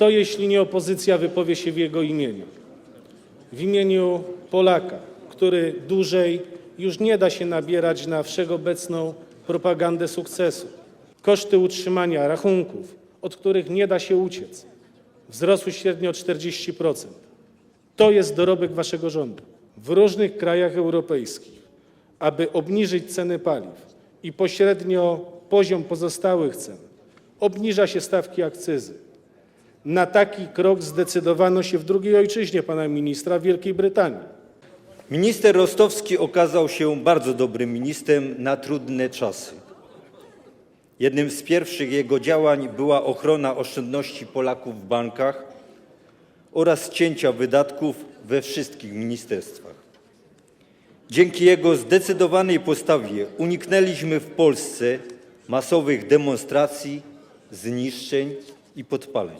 Kto, jeśli nie opozycja, wypowie się w jego imieniu? W imieniu Polaka, który dłużej już nie da się nabierać na wszechobecną propagandę sukcesu. Koszty utrzymania rachunków, od których nie da się uciec, wzrosły średnio o 40%. To jest dorobek waszego rządu. W różnych krajach europejskich, aby obniżyć ceny paliw i pośrednio poziom pozostałych cen, obniża się stawki akcyzy. Na taki krok zdecydowano się w drugiej ojczyźnie pana ministra, w Wielkiej Brytanii. Minister Rostowski okazał się bardzo dobrym ministrem na trudne czasy. Jednym z pierwszych jego działań była ochrona oszczędności Polaków w bankach oraz cięcia wydatków we wszystkich ministerstwach. Dzięki jego zdecydowanej postawie uniknęliśmy w Polsce masowych demonstracji, zniszczeń i podpaleń.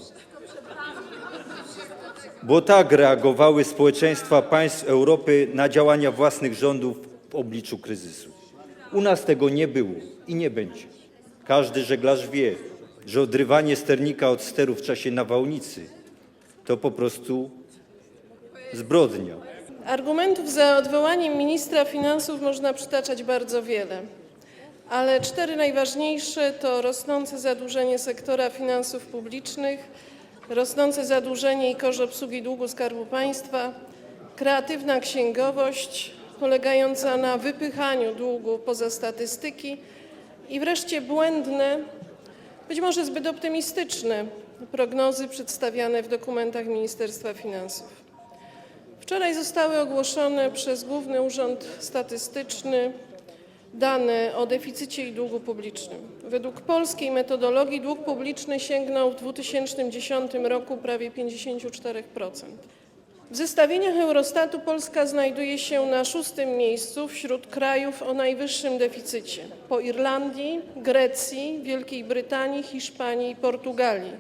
Bo tak reagowały społeczeństwa państw Europy na działania własnych rządów w obliczu kryzysu. U nas tego nie było i nie będzie. Każdy żeglarz wie, że odrywanie sternika od steru w czasie nawałnicy to po prostu zbrodnia. Argumentów za odwołaniem ministra finansów można przytaczać bardzo wiele, ale cztery najważniejsze to rosnące zadłużenie sektora finansów publicznych, rosnące zadłużenie i koszt obsługi długu Skarbu Państwa, kreatywna księgowość polegająca na wypychaniu długu poza statystyki i wreszcie błędne, być może zbyt optymistyczne prognozy przedstawiane w dokumentach Ministerstwa Finansów. Wczoraj zostały ogłoszone przez Główny Urząd Statystyczny dane o deficycie i długu publicznym. Według polskiej metodologii dług publiczny sięgnął w 2010 roku prawie 54%. W zestawieniach Eurostatu Polska znajduje się na szóstym miejscu wśród krajów o najwyższym deficycie po Irlandii, Grecji, Wielkiej Brytanii, Hiszpanii i Portugalii.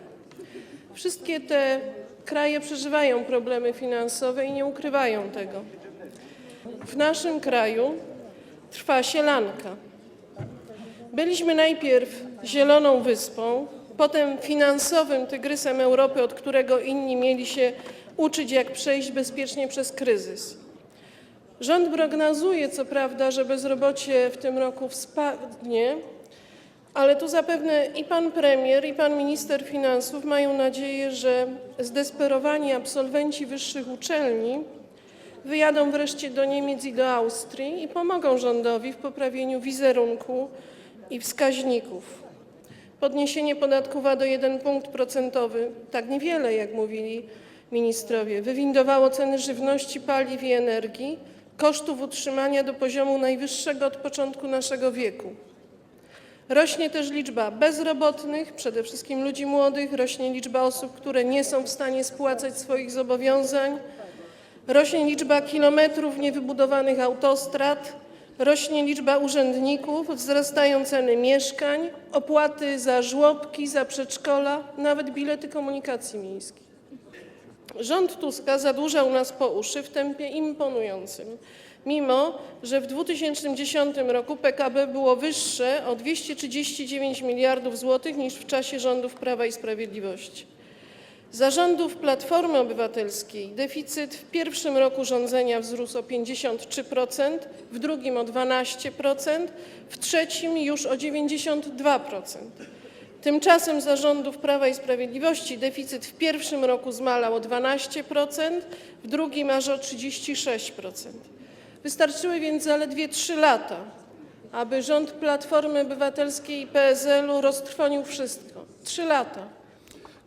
Wszystkie te kraje przeżywają problemy finansowe i nie ukrywają tego. W naszym kraju trwa sielanka. Byliśmy najpierw zieloną wyspą, potem finansowym tygrysem Europy, od którego inni mieli się uczyć, jak przejść bezpiecznie przez kryzys. Rząd prognozuje, co prawda, że bezrobocie w tym roku spadnie, ale tu zapewne i pan premier, i pan minister finansów mają nadzieję, że zdesperowani absolwenci wyższych uczelni wyjadą wreszcie do Niemiec i do Austrii i pomogą rządowi w poprawieniu wizerunku i wskaźników. Podniesienie podatku VAT o 1 punkt procentowy, tak niewiele, jak mówili ministrowie, wywindowało ceny żywności, paliw i energii, kosztów utrzymania do poziomu najwyższego od początku naszego wieku. Rośnie też liczba bezrobotnych, przede wszystkim ludzi młodych, rośnie liczba osób, które nie są w stanie spłacać swoich zobowiązań, rośnie liczba kilometrów niewybudowanych autostrad, rośnie liczba urzędników, wzrastają ceny mieszkań, opłaty za żłobki, za przedszkola, nawet bilety komunikacji miejskiej. Rząd Tuska zadłużał nas po uszy w tempie imponującym, mimo że w 2010 roku PKB było wyższe o 239 miliardów złotych niż w czasie rządów Prawa i Sprawiedliwości. Za rządów Platformy Obywatelskiej deficyt w pierwszym roku rządzenia wzrósł o 53%, w drugim o 12%, w trzecim już o 92%. Tymczasem za rządów Prawa i Sprawiedliwości deficyt w pierwszym roku zmalał o 12%, w drugim aż o 36%. Wystarczyły więc zaledwie 3 lata, aby rząd Platformy Obywatelskiej i PSL-u roztrwonił wszystko. 3 lata.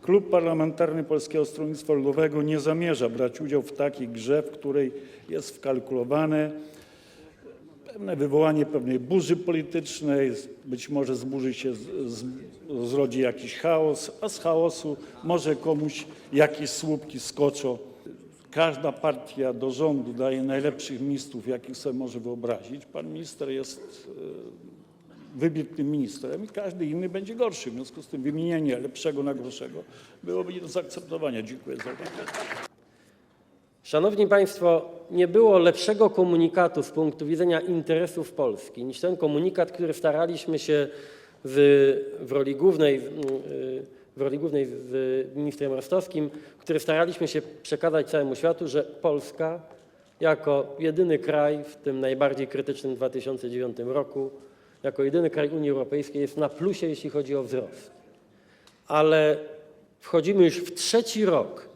Klub Parlamentarny Polskiego Stronnictwa Ludowego nie zamierza brać udziału w takiej grze, w której jest wkalkulowane pewne wywołanie pewnej burzy politycznej, być może z burzy się z, zrodzi jakiś chaos, a z chaosu może komuś jakieś słupki skoczą. Każda partia do rządu daje najlepszych ministrów, jakich sobie może wyobrazić. Pan minister jest e, wybitnym ministrem i każdy inny będzie gorszy. W związku z tym wymienienie lepszego na gorszego byłoby nie do zaakceptowania. Dziękuję za uwagę. Szanowni Państwo, nie było lepszego komunikatu z punktu widzenia interesów Polski niż ten komunikat, który staraliśmy się w, roli głównej w roli głównej z ministrem Rostowskim, który staraliśmy się przekazać całemu światu, że Polska jako jedyny kraj w tym najbardziej krytycznym 2009 roku, jako jedyny kraj Unii Europejskiej jest na plusie, jeśli chodzi o wzrost. Ale wchodzimy już w trzeci rok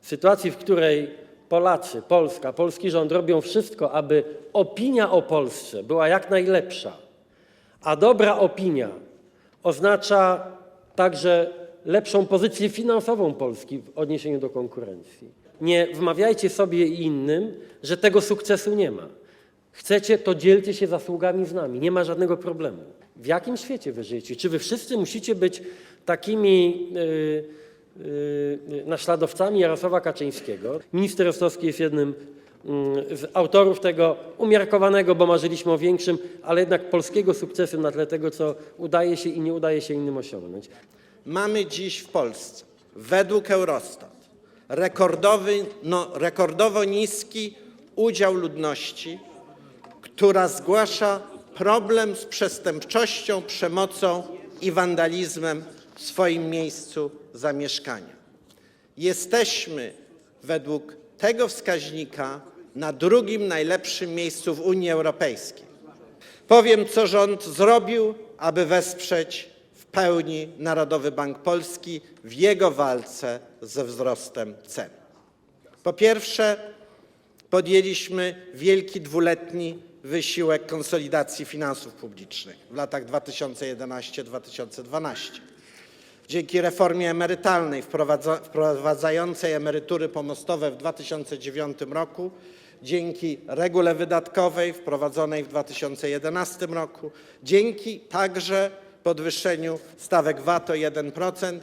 sytuacji, w której Polacy, Polska, polski rząd robią wszystko, aby opinia o Polsce była jak najlepsza, a dobra opinia oznacza także lepszą pozycję finansową Polski w odniesieniu do konkurencji. Nie wmawiajcie sobie i innym, że tego sukcesu nie ma. Chcecie, to dzielcie się zasługami z nami. Nie ma żadnego problemu. W jakim świecie wy żyjecie? Czy wy wszyscy musicie być takimi yy, yy, naśladowcami Jarosława Kaczyńskiego? Minister Rostowski jest jednym mm, z autorów tego umiarkowanego, bo marzyliśmy o większym, ale jednak polskiego sukcesu na tle tego, co udaje się i nie udaje się innym osiągnąć. Mamy dziś w Polsce, według Eurostat, rekordowy, no, rekordowo niski udział ludności, która zgłasza problem z przestępczością, przemocą i wandalizmem w swoim miejscu zamieszkania. Jesteśmy według tego wskaźnika na drugim najlepszym miejscu w Unii Europejskiej. Powiem, co rząd zrobił, aby wesprzeć w pełni Narodowy Bank Polski w jego walce ze wzrostem cen. Po pierwsze, podjęliśmy wielki dwuletni wysiłek konsolidacji finansów publicznych w latach 2011-2012. Dzięki reformie emerytalnej wprowadza- wprowadzającej emerytury pomostowe w 2009 roku, dzięki regule wydatkowej wprowadzonej w 2011 roku, dzięki także podwyższeniu stawek VAT o 1%,